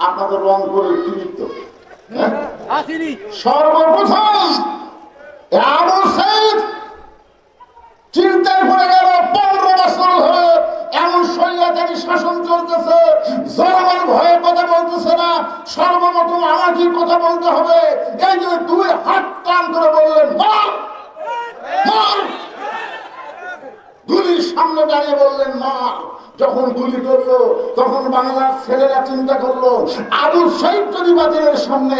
আপনাদের রং করে কি লিখত হ্যাঁ? সর্বপ্রথম আবু সাইদ চিন্তায় পড়ে গেল পনেরো বছর ধরে এমন স্বৈরাচারী শাসন চলতেছে জনগণ ভয়ে কথা বলতেছে না সর্বপ্রথম আমাকে কথা বলতে হবে। এই যে দুই হাত টান করে বললেন মার গুলির সামনে দাঁড়িয়ে বললেন, মা, যখন গুলি করল, তখন বাংলার ছেলেরা চিন্তা করল আবু শহীদ যদি বাতিলের সামনে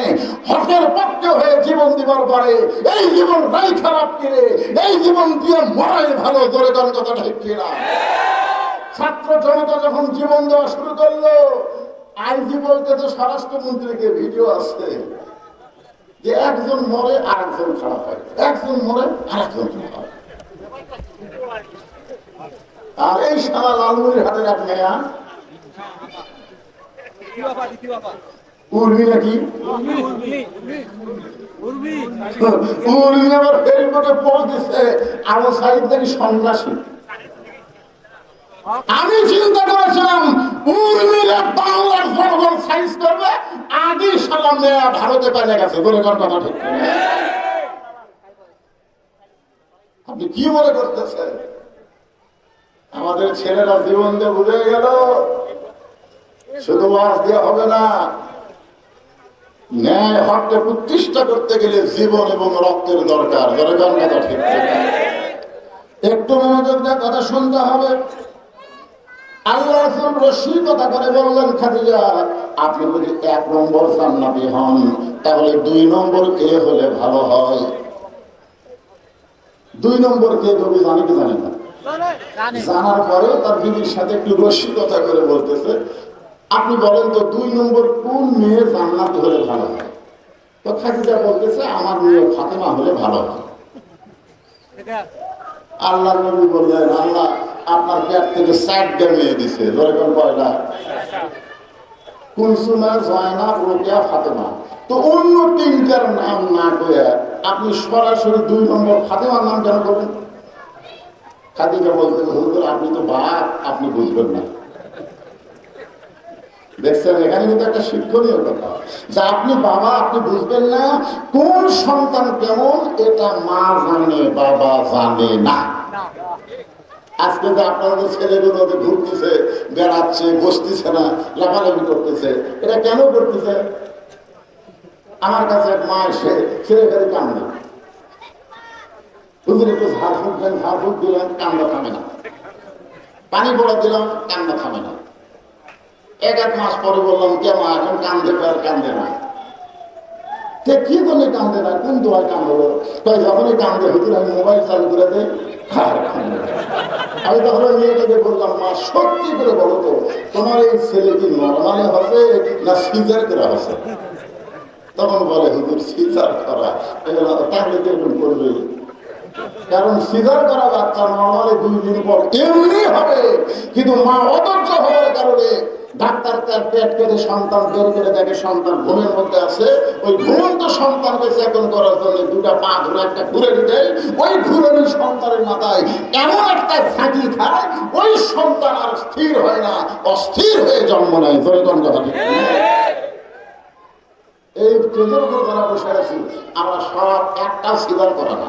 হকের পক্ষে হয়ে জীবন দিবার পরে, এই জীবন রাই খারাপ কিরে? এই জীবন দিয়ে মরাই ভালো, জোরে কোন কথা ঠিক কিনা? ছাত্র জনতা যখন জীবন দেওয়া শুরু করল, আইজি বলতে তো স্বরাষ্ট্রমন্ত্রীকে ভিডিও আসছে যে একজন মরে আর একজন খারাপ হয়, একজন মরে আর একজন খারাপ হয়। আর সারা লালমুড়ির হাতের এক মেয়া আমি চিন্তা করেছিলাম উর্মিরা বাংলার জনগণ সাইজ করবে, আগে সালাম নেয়া ভারতে পাইলে গেছে, বলে কথা ঠিক আপনি কি মনে করতেছেন? আমাদের ছেলেরা জীবন দিয়ে ভুলে গেল। শুধু মাছ দিয়ে হবে না, ন্যায় হককে প্রতিষ্ঠা করতে গেলে জীবন এবং রক্তের দরকার। দরকার কথা ঠিক। একটু মনোযোগ দিয়ে কথা শুনতে হবে। আল্লাহ রসিকতা করে বললেন, খাদিজা, আপনি যদি এক নম্বর জান্নাতি হন, তাহলে দুই নম্বর কে হলে ভালো হয়? দুই নম্বর কে জানি কি জানেন না। জানে জানার পরেও তার বিবির সাথে একটু রসিকতা করে বলতেছে আপনি বলেন তো দুই নম্বর কোন মেয়ে জান্নাত হলে ভালো হয়? তো খাদিজা বলতেছে আমার মেয়ে ফাতেমা হলে ভালো হয়। আল্লাহ নবী বললেন আল্লাহ আপনার পেট থেকে চারটে মেয়ে দিছে। যেরকম কয়টা কুলসুমা জয়না রোকেয়া ফাতেমা। তো অন্য তিনটার নাম না করে আপনি সরাসরি দুই নম্বর ফাতেমার নাম কেন করবেন খাদিজা বলতে হুজুর, আপনি তো বাপ আপনি বুঝবেন না। দেখছেন, এখানে কিন্তু একটা শিক্ষণীয় কথা। যে আপনি বাবা, আপনি বুঝবেন না কোন সন্তান কেমন, এটা মা জানে, বাবা জানে না। আজকে যে আপনাদের ছেলেগুলো ঘুরতেছে, বেড়াচ্ছে, বসতেছে না, লাফালাফি করতেছে, এটা কেন করতেছে? আমার কাছে এক মা এসে ছেলে ফেলে কান্দে হুজুর ঝাড় ফুট দেন, ঝাড় ফুট দিলেন কান্দা থামে না। পানি পড়া দিলাম কান্দা থামে না। এক এক মাস পরে বললাম, কে মা, এখন কান্দে আর কান্দে না। তে কি বলে কান্দে না, কোন দোয়ায় কান্দলো তাই যখনই কান্দে, হুজুর, আমি মোবাইল চালু করে না। আমি তখন মেয়েটাকে বললাম, মা, সত্যি করে বলো তো, তোমার এই ছেলে কি নর্মালে হবে না সিজার করা হবে তখন বলে, হুজুর, সিজার করা। তাহলে তো করবে কারণ সিজার করা বাচ্চা নর্মালি দুই দিন পর এমনি হবে। কিন্তু মা অধৈর্য হওয়ার কারণে ডাক্তার তার পেট কেটে সন্তান বের করে দেখে সন্তান ঘুমের মধ্যে আছে। ওই ঘুমন্ত সন্তানকে চেতন করার জন্য দুটা পা ধরে একটা ঘুরে দিতে ওই ঘুরেনি সন্তানের মাথায় এমন একটা ফাঁকি খায়, ওই সন্তান আর স্থির হয় না, অস্থির হয়ে জন্ম নেয়। জয়গণ কথা ঠিক এই তেজের উপর যারা বসে আছি আমরা সব একটা সিদ্ধান্ত করা না।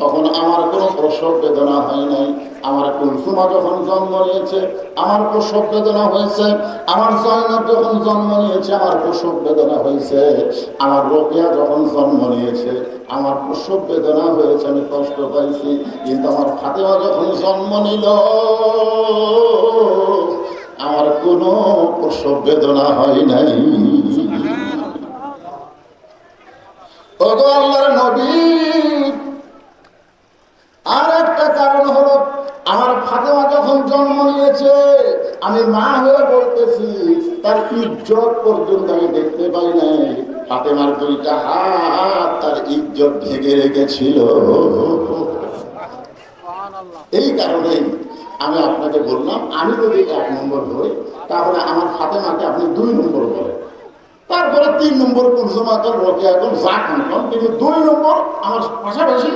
তখন আমার কোনো প্রসব বেদনা হয় নাই। আমার কুলসুমা যখন জন্ম নিয়েছে, আমার প্রসব বেদনা হয়েছে। আমার জয়নব যখন জন্ম নিয়েছে, আমার প্রসব বেদনা হয়েছে। আমার রোকেয়া যখন জন্ম নিয়েছে, আমার প্রসব বেদনা হয়েছে, আমি কষ্ট পাইছি। কিন্তু আমার ফাতেমা যখন জন্ম নিল, আমার কোনো প্রসব বেদনা হয় নাই। আল্লাহর নবী! আর একটা কারণ হলো, আমার ফাতেমা যখন জন্ম নিয়েছে, আমি মা হয়ে বলতেছি, তার ইজ্জত পর্যন্ত আমি দেখতে পাই নাই। ফাতেমার দুইটা হাত তার ইজ্জত ঢেকে রেখেছিল। এই কারণেই আমি আপনাকে বললাম, আমি যদি এক নম্বর ধরি তাহলে আমার ফাতেমাকে আপনি দুই নম্বর বলেন। তারপরে তিন নম্বর কুলসুমাকে রোকে এখন যা কিন্তু দুই নম্বর আমার পাশাপাশি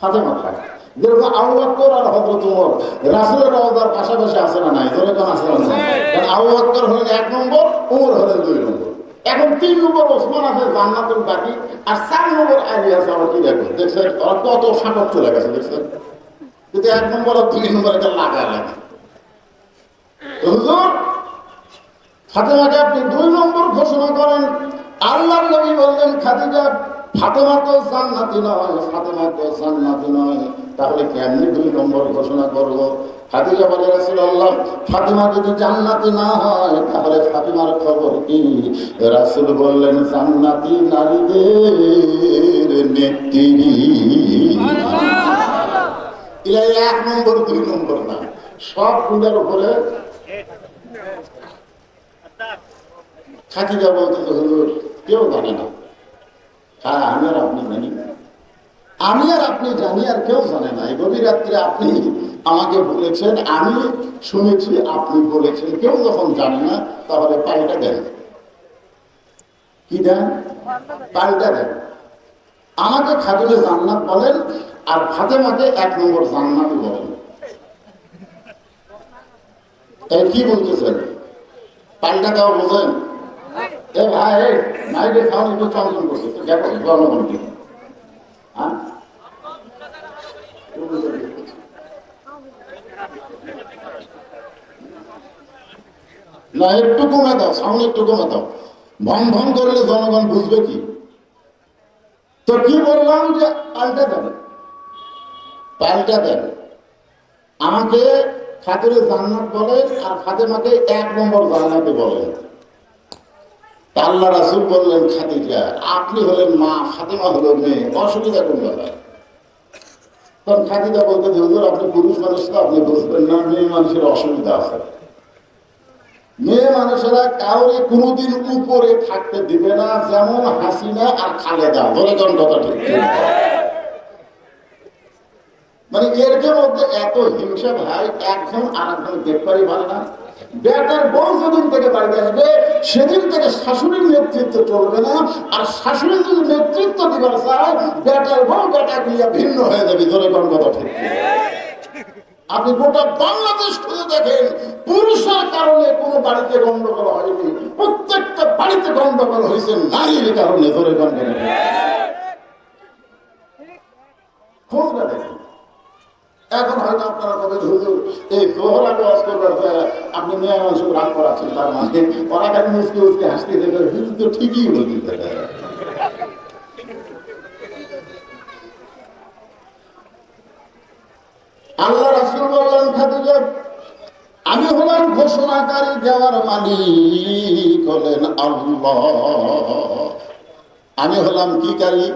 ফাতেমা থাকে যেরকম আবু বকর আর হযরত ওমর রাসূলের রওজার পাশাপাশি আছে না নাই? ধরে আছে না কারণ আবু বকর হলেন এক নম্বর ওমর হলেন দুই নম্বর। এখন তিন নম্বর ওসমান আছে জান্নাতুল বাকি। আর চার নম্বর আলী আছে আমার কি দেখো? দেখছেন? ওরা কত দেখছেন? কিন্তু এক নম্বর আর দুই নম্বর এটা লাগা লাগে। হুজুর ফাতেমাকে আপনি দুই নম্বর ঘোষণা করেন। আল্লাহ নবী বললেন খাদিজা ফাতেমা তো নয় নয়। তাহলে কেমনি দুই নম্বর ঘোষণা করব? না হয়, তাহলে খবর কি? রাসূল বললেন, জান্নাতি নারীদের নেত্রী। এক নম্বর, দুই নম্বর না। সবগুলোর উপরে খাদিজা বলতে হুজুর, কেউ জানে না। হ্যাঁ আমি আর আপনি জানি আমি আর আপনি জানি, আর কেউ জানে না। গভীর রাত্রে আপনি আমাকে বলেছেন, আমি শুনেছি, আপনি বলেছেন, কেউ যখন জানে না, তাহলে পাল্টা দেন। কি দেন? পাল্টা দেন। আমাকে খাদিজা জান্নাত বলেন, আর ফাতেমাকে এক নম্বর জান্নাত বলেন। কি বলতেছেন? পাল্টা দেওয়া বোঝেন? ভাই, মাইকে খাওয়ানো একটু চঞ্চল করছে তো দেখো জনগণ হ্যাঁ? না, একটু কমে দাও, সামনে একটু কমে দাও। ভন ভন করলে জনগণ বুঝবে কি? তো কি বললাম যে পাল্টা দেবে? পাল্টা দেবে। আমাকে খাতুরে জান্নাত বলে আর ফাতেমাকে এক নম্বর জান্নাতে বলে। আল্লাহ রাসুল বললেন, খাদিজা, আপনি হলেন মা, ফাতেমা হলো মেয়ে, অসুবিধা কোন তখন খাদিজা হুজুর, আপনি পুরুষ মানুষ তো আপনি বুঝবেন না, মেয়ে মানুষের অসুবিধা আছে। মেয়ে মানুষেরা কাউরে উপরে থাকতে দিবে না, যেমন হাসিনা আর খালেদা। ঠিক? মানে এর মধ্যে এত হিংসা ভাই, একজন আর একজন দেখবারই ভালো না। বেটার বউ যেদিন থেকে বাড়িতে আসবে সেদিন থেকে শাশুড়ির নেতৃত্ব চলবে না, আর শাশুড়ি যদি নেতৃত্ব দিবার চায়, বেটার বউ বেটা গুলিয়া ভিন্ন হয়ে যাবে। কোন কথা ঠিক আপনি গোটা বাংলাদেশ খুঁজে দেখেন, পুরুষের কারণে কোনো বাড়িতে গন্ডগোল হয়নি, প্রত্যেকটা বাড়িতে গন্ডগোল হয়েছে, নারীর কারণে ধরে গন্ডগোল খোঁজ দেখেন। এখন হয়তো আপনারা কবেন হুজুর, এই দোহরা ওয়াজ করবার পরে আপনি মেয়ে মানুষ রাগ করাচ্ছেন তার মানে ওরা কেন মুসকে উসকে হাসতে দেবে হুজুর তো ঠিকই বলতে আল্লাহ রাসুল বললেন খাদিজা আমি হলাম ঘোষণাকারী দেওয়ার মালিক হলেন আল্লাহ। আমি হলাম কি কারি?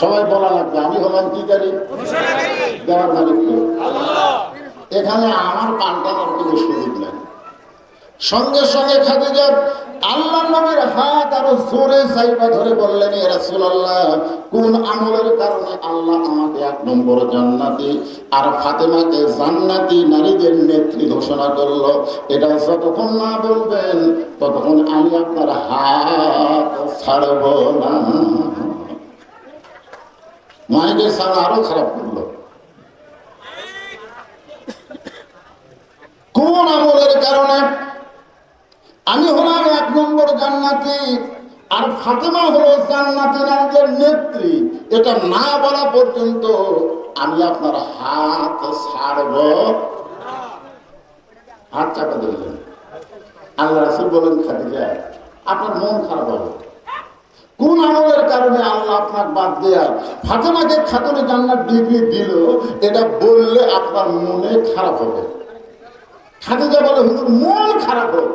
সবাই বলা লাগবে, আমি হলাম কি কারি দেওয়ার মালিক এখানে আমার পাল্টানোর কোনো সুযোগ নেই সঙ্গে সঙ্গে খাদিজা আল্লাহ নবীর হাত আরও জোরে সাইবা ধরে বললেন রাসূলুল্লাহ, কোন আমলের কারণে আল্লাহ আমাকে এক নম্বর জান্নাতি আর ফাতেমাকে জান্নাতি নারীদের নেত্রী ঘোষণা করল? এটা যতক্ষণ না বলবেন, ততক্ষণ আমি আপনার হাত ছাড়ব না। মায়েদের সামনে আরও খারাপ করল। কোন আমলের কারণে? আমি হলাম এক নম্বর জান্নাতি, আর ফাতেমা হলো জান্নাতি নারীদের নেত্রী। এটা না বলা পর্যন্ত আমি আপনার হাত ছাড়ব। হাত চাপা দিলেন। আল্লাহ রাসুল বলেন, খাদিজা, আপনার মন খারাপ হবে। কোন আমলের কারণে আল্লাহ আপনার বাদ দেয়া ফাতেমাকে খাতুনে জান্নাত ডিগ্রি দিল, এটা বললে আপনার মনে খারাপ হবে। খাদিজা বলে, হুজুর, মন খারাপ হোক,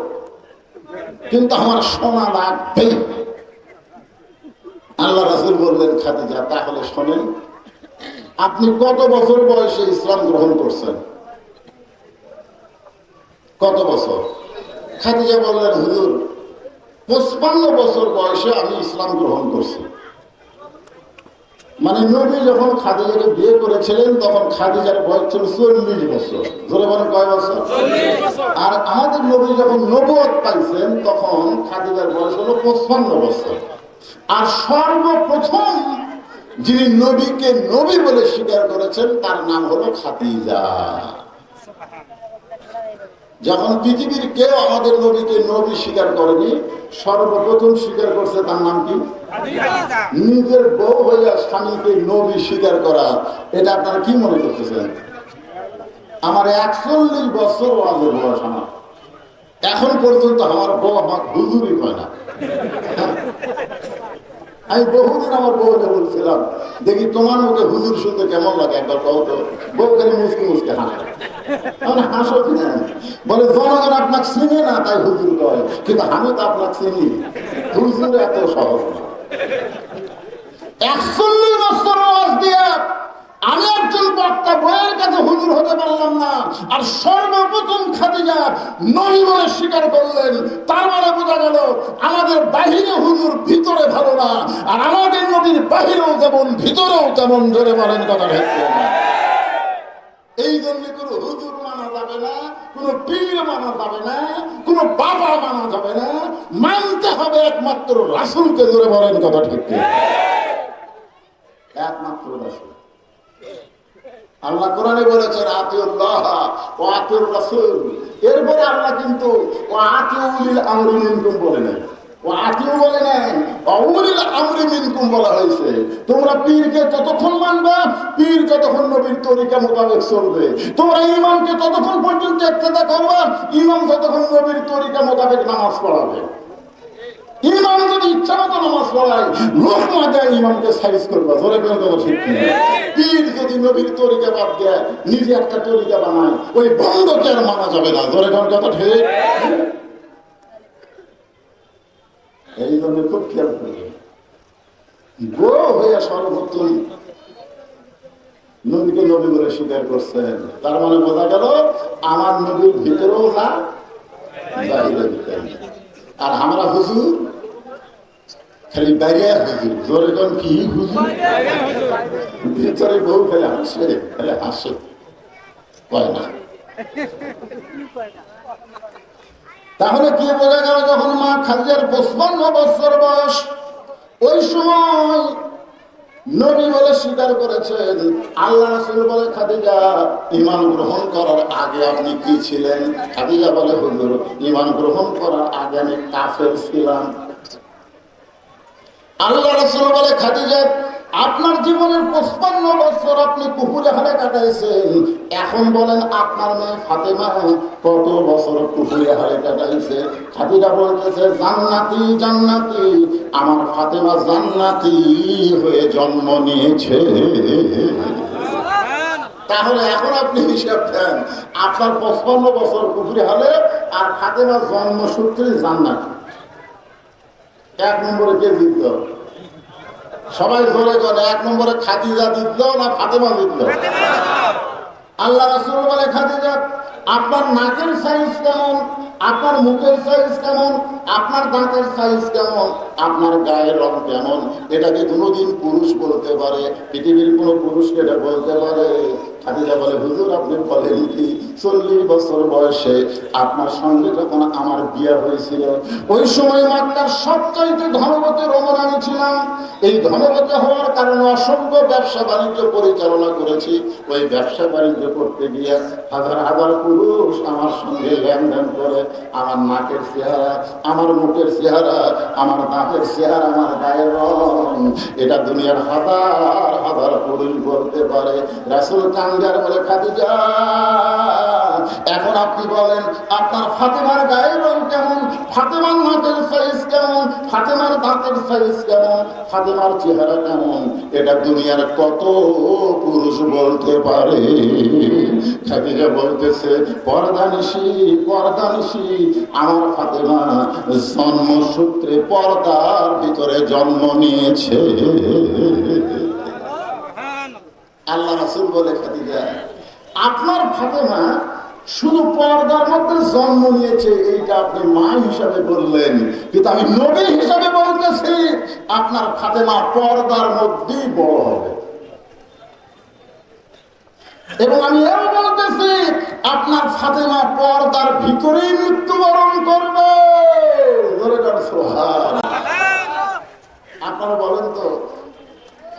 কিন্তু আমার সোনা লাগবেই। আল্লাহ রাসুল বললেন, খাদিজা, তাহলে শোনেন, আপনি কত বছর বয়সে ইসলাম গ্রহণ করছেন? কত বছর? খাদিজা বললেন, হুজুর পঁচপান্ন বছর বয়সে আমি ইসলাম গ্রহণ করছি। মানে নবী যখন খাদিজাকে বিয়ে করেছিলেন তখন খাদিজার বয়স ছিল চল্লিশ বছর। ধরে বলেন কয় বছর? আর আমাদের নবী যখন নবদ পাইছেন তখন খাদিজার বয়স হলো পঁচপান্ন বছর। আর সর্বপ্রথম যিনি নবীকে নবী বলে স্বীকার করেছেন তার নাম হলো খাদিজা। যখন পৃথিবীর কেউ আমাদের নবীকে নবী স্বীকার করেনি সর্বপ্রথম স্বীকার করছে তার নাম কি? নিজের বউ হইয়া স্বামীকে নবী স্বীকার করা এটা আপনারা কি মনে করতেছেন? আমার একচল্লিশ বছর ওয়াজের বয়স আমার। এখন পর্যন্ত আমার বউ আমার হুজুরি হয় না। আমি বহুদিন আমার বউকে বলছিলাম, দেখি তোমার মুখে হুজুর শুনতে কেমন লাগে একবার কত বউ খালি মুসকে মুসকে হাসে। হাসো কিনা? বলে, জনগণ আপনাকে চিনে না তাই হুজুর কয়, কিন্তু আমি তো আপনাকে চিনি। হুজুর এত সহজ না। একচল্লিশ বছর আমি একজন বক্তা, বইয়ের কাছে হুজুর হতে পারলাম না। আর সর্বপ্রথম খাদিজা নবী বলে স্বীকার করলেন। তার মানে বোঝা গেল, আমাদের বাহিরে হুজুর ভিতরে ভালো না, আর আমাদের নবীর বাহিরেও যেমন, ভিতরেও তেমন জোরে বলেন কথা ভেবে এই জন্য কোনো হুজুর মানা যাবে না, কোনো পীর মানা যাবে না, কোনো বাবা মানা যাবে না। মানতে হবে একমাত্র রাসুলকে জোরে বলেন কথা ঠিক একমাত্র রাসুল। আল্লাহ কোরআনে বলেছেন, আতিউল্লাহ ও আতিউর রাসূল এরপরে আল্লাহ কিন্তু, ও আতিউলিল আমরি মিনকুম বলে নাই। ও আতিউ বলে অউলিল আমরি মিনকুম বলা হয়েছে। তোমরা পীরকে ততক্ষণ মানবে, পীর যতক্ষণ নবীর তরিকা মোতাবেক চলবে। তোমরা ইমামকে ততক্ষণ পর্যন্ত ইত্তেদা করবে, ইমাম ততক্ষণ নবীর তরিকা মোতাবেক নামাজ পড়াবে। ইমাম যদি ইচ্ছা মতো নামাজ পড়ায়, লোক মাজায় ইমামকে সাইজ করবে। ধরে বের করব ঠিক পীর যদি নবীর তরিকা বাদ দেয়, নিজে একটা তরিকা বানায়, ওই বন্ধকে আর মানা যাবে না। ধরে কোন কথা ঠিক? এই জন্য খুব খেয়াল করবে। গো হয়ে সর্বপ্রথম নবীকে নবী বলে স্বীকার করছেন। তার মানে বোঝা গেল, আমার নবীর ভিতরেও না বাইরে ভিতরে না। আর আমরা হুজুর খালি বাইরে হুজুর। জোরে কোন কি? হুজুর? ভিতরে বউ খালি হাসে খালি হাসে। কয় না? তাহলে কি বোঝা গেল যখন মা খাদিজার পঁচপান্ন বছর বয়স, ওই সময় নবী বলে স্বীকার করেছেন, আল্লাহ রাসুল বলে, খাদিজা ইমান গ্রহণ করার আগে আপনি কি ছিলেন? খাদিজা বলে, হুজুর ইমান গ্রহণ করার আগে আমি কাফের ছিলাম। আল্লাহ রাসুল বলে, খাদিজা আপনার জীবনের পঁচপান্ন বছর আপনি কুকুরে হারে কাটাইছেন। এখন বলেন, আপনার মেয়ে ফাতেমা কত বছর কুকুরে হারে কাটাইছে? খাদিজা বলতেছে, জান্নাতি জান্নাতি, আমার ফাতেমা জান্নাতি হয়ে জন্ম নিয়েছে। তাহলে এখন আপনি হিসাব দেন, আপনার পঁচপান্ন বছর কুকুরে হলে আর ফাতেমা জন্মসূত্রে জান্নাতি। এক নম্বরে কে জিতল? সবাই ধরে করে এক নম্বরে খাদিজা জিতল না ফাতেমা জিতল আল্লাহ রাসুল বলে, খাদিজা, আপনার নাকের সাইজ কেমন? আপনার মুখের সাইজ কেমন? আপনার দাঁতের সাইজ কেমন? আপনার গায়ের রং কেমন? এটাকে কোনোদিন পুরুষ বলতে পারে? পৃথিবীর কোনো পুরুষকে এটা বলতে পারে? খাদিজা বলে, হুজুর, আপনি বলেন কি? চল্লিশ বছর বয়সে আপনার সঙ্গে যখন আমার বিয়ে হয়েছিল, ওই সময় মাত্রার সবচাইতে ধনবতী রমনানি ছিলাম। এই ধনবতী হওয়ার কারণে অসংখ্য ব্যবসা বাণিজ্য পরিচালনা করেছি। ওই ব্যবসা বাণিজ্য করতে গিয়ে হাজার হাজার পুরুষ আমার সঙ্গে লেনদেন করে, আমার নাকের চেহারা, আমার মুখের চেহারা, আমার দাঁতের চেহারা, আমার গায়ের রং। এটা দুনিয়ার হাজার হাজার পুরুষ বলতে পারে। রাসুল বলে এখন আপনি বলেন, আপনার গায়ের রং কেমন? ফাতেমার সাইজ কেমন? ফাতেমার দাঁতের সাইজ কেমন? ফাতেমার চেহারা কেমন? এটা দুনিয়ার কত পুরুষ বলতে পারে। খাদিজা বলতেছে পর্দানিসি পর্দানিসি আমার ফাতেমা জন্মসূত্রে পর্দার ভিতরে জন্ম নিয়েছে। আল্লাহ রাসুল বলে খাদিজা, আপনার ফাতেমা শুধু পর্দার মধ্যে জন্ম নিয়েছে, এইটা আপনি মা হিসাবে বললেন। কিন্তু আমি নবী হিসাবে বলতেছি, আপনার ফাতেমা পর্দার মধ্যেই বড় হবে। এবং আমি এও বলতেছি, আপনার ফাতেমা পর্দার ভিতরেই মৃত্যুবরণ করবে। ধরে সোহান। আপনারা বলেন তো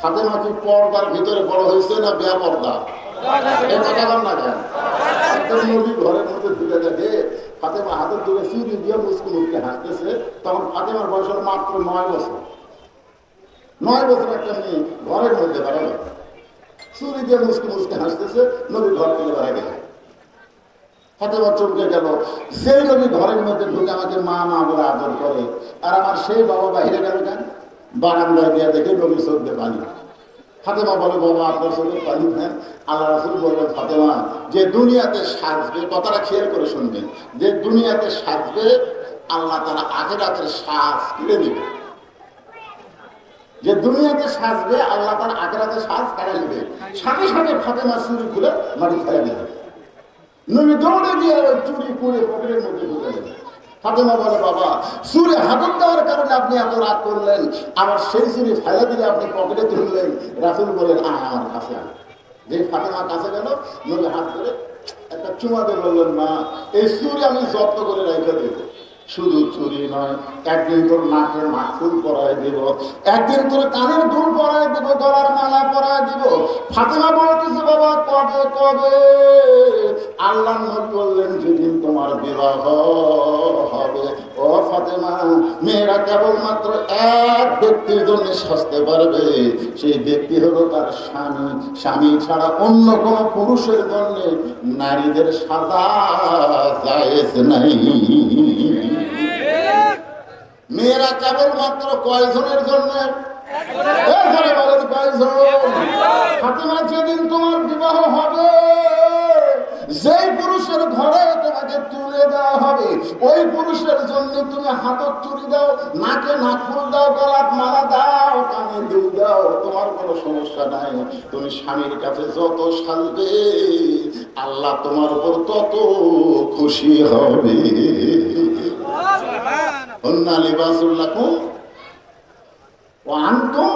ফাতেমা কি পর্দার ভিতরে বড় হয়েছে না বেয়া পর্দা না কেন? একটা ঘরের মধ্যে ঢুকে দেখে ফাতেমা হাতের দিকে সিঁড়ি দিয়ে হাসতেছে তখন ফাতেমার বয়স মাত্র নয় বছর। নয় বছর একটা মেয়ে ঘরের মধ্যে বেড়াবে চুরি দিয়ে মুসকে মুসকে হাসতেছে নবী ঘর থেকে বেড়া গেল। ফাতেমা চমকে গেল সেই নবী ঘরের মধ্যে ঢুকে আমাকে মা মা বলে আদর করে। আর আমার সেই বাবা বাহিরে গেল কেন বারান্দায় গিয়ে দেখে নবী চোখে পানি ফাতেমা বলে, বাবা, আপনার চোখে পানি দেন আল্লাহ রাসুল বললেন, ফাতেমা, যে দুনিয়াতে সাজবে কথাটা খেয়াল করে শুনবেন। যে দুনিয়াতে সাজবে, আল্লাহ তারা আখেরাতের সাজ কিনে দিবে যে দুনিয়াতে সাজবে, আল্লাহ তার আখেরাতে সাজ কাটা দিবে সাথে সাথে ফাতেমা চুরি খুলে মাটি ফেলে দিবে। নবী দৌড়ে গিয়ে চুরি করে পকেটের মধ্যে ঢুকে দেবে। ফাতেমা বলে, বাবা, সুরে হাতত দেওয়ার কারণে আপনি এত রাগ করলেন। আমার সেই সুরে ফেলে দিলে আপনি পকেটে তুললেন। রাসুল বলেন আয় আমার কাছে যে ফাতেমা কাছে গেল নলে হাত করে একটা চুমা দিয়ে বললেন, মা, এই সুরে আমি যত্ন করে রেখে দেবো। শুধু চুরি নয়, একদিন তোর নাকের মাখুল পরায় দিব, একদিন তোর কানের দুল পরায় দিব, গলার মালা পরায় দিব। ফাতেমা বলতেছে, বাবা, কবে কবে? আল্লাহ বললেন, যেদিন তোমার বিবাহ হবে। ও ফাতেমা, মেয়েরা কেবলমাত্র এক ব্যক্তির জন্য সাজতে পারবে। সেই ব্যক্তি হলো তার স্বামী। স্বামী ছাড়া অন্য কোন পুরুষের জন্য নারীদের সাদা জায়েজ নাই। মেয়েরা কেবলমাত্র কয়জনের জন্য? যেদিন তোমার বিবাহ হবে, যেই পুরুষের ঘরে তোমাকে তুলে দেওয়া হবে, ওই পুরুষের জন্য তুমি হাতত চুরি দাও, নাকে নাকুল দাও গলাত মালা দাও, কানে দুল দাও। তোমার কোনো সমস্যা নাই। তুমি স্বামীর কাছে যত সাজবে, আল্লাহ তোমার উপর তত খুশি হবে। হন্না লিবাসুল্লাকুম ও আনতুম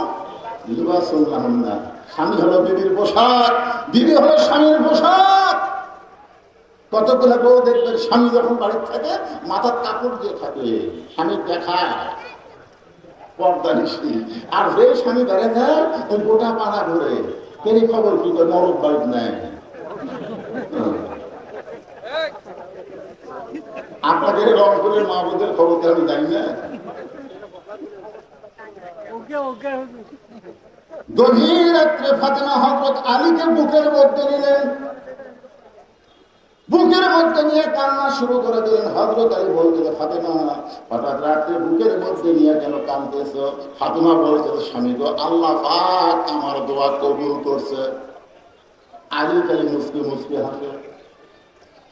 লিবাসুল্লাহন্না স্বামী হলো বিবির পোশাক, বিবি হলো স্বামীর পোশাক। কতগুলো বউ দেখবেন স্বামী যখন বাড়ির থাকে মাথার কাপড় দিয়ে থাকে স্বামী দেখায় পর্দা নিশি আর যে স্বামী বেড়ে যায় ওই গোটা পাড়া ঘুরে কেনি খবর কি করে মরদ বাড়ির নেয় আপনাদের রংপুরের মা বোধের খবর আমি জানি না? গভীর রাত্রে ফাতেমা হজরত আলীকে বুকের মধ্যে নিলেন। বুকের মধ্যে নিয়ে কান্না শুরু করে দিলেন। হজরত আলী বলছিল ফাতেমা হঠাৎ রাত্রে বুকের মধ্যে নিয়ে কেন কান্দতেছ ফাতেমা বলছিল স্বামী গো আল্লাহ পাক আমার দোয়া কবুল করছে। আলী খালি মুসকি মুসকি হাসে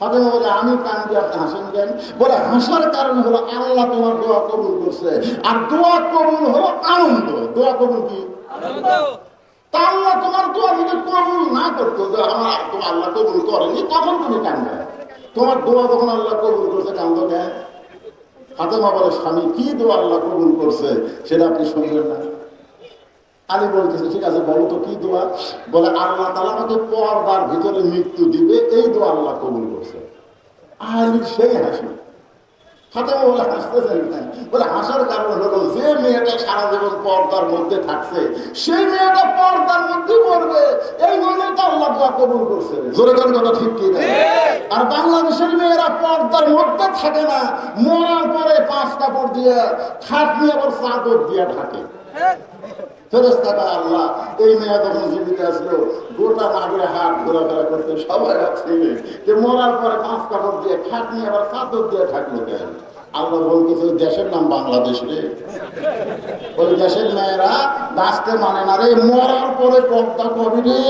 ফাতেমা বলে আমি কান্দি আপনি হাসেন কেন? বলে হাসার কারণ হলো আল্লাহ তোমার দোয়া কবুল করছে। আর দোয়া কবুল হলো আনন্দ। দোয়া কবুল কি? তা আল্লাহ তোমার দোয়া যদি কবুল না করতো যে আমার তোমার আল্লাহ কবুল করেনি তখন তুমি কান্দবে তোমার দোয়া যখন আল্লাহ কবুল করছে কান্দ কেন? ফাতেমা বলে স্বামী কি দোয়া আল্লাহ কবুল করছে সেটা আপনি শুনবেন না? আলী বলতেছে ঠিক আছে বলো তো কি দোয়া? বলে আল্লাহ তালা আমাকে পর্দার ভিতরে মৃত্যু দিবে এই দোয়া আল্লাহ কবুল করছে। আলী সেই হাসি। হাতে বলে হাসতেছেন কেন? বলে হাসার কারণ হলো যে মেয়েটা সারা জীবন পর্দার মধ্যে থাকছে সেই মেয়েটা পর্দার মধ্যে পড়বে। এই তো আল্লাহ দোয়া কবুল করছে। জোরে কথা ঠিক কি আর বাংলাদেশের মেয়েরা পর্দার মধ্যে থাকে না মরার পরে পাঁচ কাপড় দিয়ে খাট নিয়ে আবার চাদর দিয়ে ঢাকে। ফেরস্তাটা আল্লাহ, এই মেয়ে তখন জীবিত আসলো। গোটা মাগরে হাত ঘোরাফেরা করতে সবাই আছে যে মরার পরে পাঁচ কাপড় দিয়ে খাট নিয়ে আবার চাদর দিয়ে থাকল কেন? আল্লাহ বলতেছে, দেশের নাম বাংলাদেশ রে। ওই দেশের মেয়েরা বাঁচতে মানে না রে, মরার পরে পর্দা করি রে।